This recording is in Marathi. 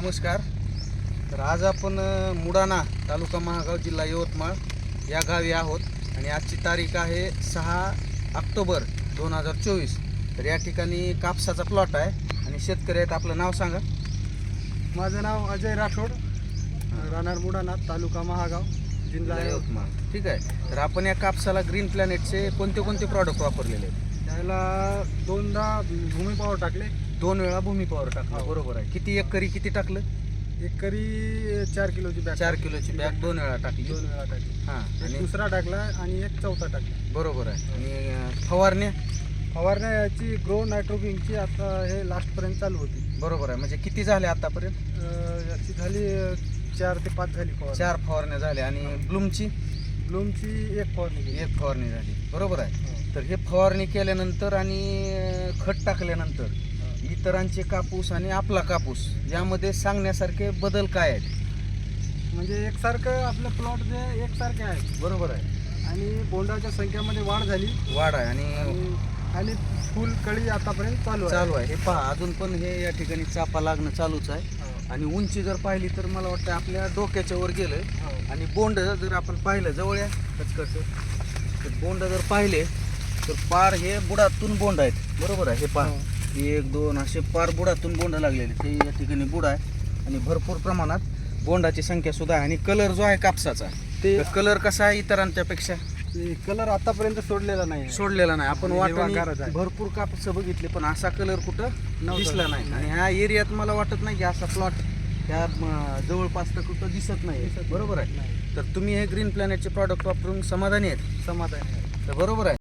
नमस्कार. तर आज आपण मुडाणा तालुका महागाव जिल्हा यवतमाळ या गावी आहोत आणि आजची तारीख आहे सहा ऑक्टोबर दोन हजार चोवीस. तर या ठिकाणी कापसाचा प्लॉट आहे आणि शेतकरी आहेत. आपलं नाव सांगा. माझं नाव अजय राठोड. राहणार मुडाना तालुका महागाव जिल्हा यवतमाळ. ठीक आहे. तर आपण या कापसाला ग्रीन प्लॅनेटचे कोणते कोणते प्रॉडक्ट वापरलेले आहेत? त्याला दोनदा भूमी पावर टाकले दोन वेळा भूमी पॉवर टाकलं. हो. बरोबर आहे. किती एकरी किती टाकलं? एकरी चार किलोची बॅग चार किलोची बॅग दोन वेळा टाकली. दोन वेळा टाकली. हां एक आणि दुसरा टाकला आणि एक चौथा टाकला. बरोबर आहे. आणि फवारण्या? फवारण्या याची ग्रो नायट्रोकिंगची आता हे लास्टपर्यंत चालू होती. बरोबर आहे. म्हणजे किती झाले आतापर्यंत? याची झाली चार ते पाच झाली चार फवारण्या झाल्या. आणि ब्लूमची? ब्लूमची एक फवारणी. एक फवारणी झाली. बरोबर आहे. तर हे फवारणी केल्यानंतर आणि खत टाकल्यानंतर. इतरांचे कापूस आणि आपला कापूस यामध्ये सांगण्यासारखे बदल काय आहेत? म्हणजे एकसारखं आपलं प्लॉट जे एकसारखे आहे बरोबर आहे. आणि बोंडाच्या संख्यामध्ये वाढ झाली. वाढ आहे आणि आणि फुल कळी आतापर्यंत चालू आहे. चालू आहे. हे पहा अजून पण हे या ठिकाणी चापा लागणं चालूच आहे. आणि उंची जर पाहिली तर मला वाटतं आपल्या डोक्याच्या वर गेलं. आणि बोंड जर आपण पाहिलं जवळ या. तर बोंड जर पाहिले तर पार हे बुडातून बोंड आहेत. बरोबर आहे? हे पहा हो. एक दोन असे पार बुडातून बोंड लागलेले ते या ठिकाणी बुड आहे आणि भरपूर प्रमाणात बोंडाची संख्या सुद्धा आहे. आणि कलर जो आहे कापसाचा ते कलर कसा आहे इतरांच्या पेक्षा कलर आतापर्यंत सोडलेला नाही सोडलेला नाही. आपण हिरवागारच आहे. भरपूर कापूस बघितले पण असा कलर कुठं. दिसला नाही. आणि ह्या एरियात मला वाटत नाही की असा प्लॉट ह्या जवळपास तर कुठं दिसत नाही बरोबर आहे? नाही. तर तुम्ही हे ग्रीन प्लॅनेटचे प्रॉडक्ट वापरून समाधानी आहेत. समाधान आहे. तर बरोबर आहे?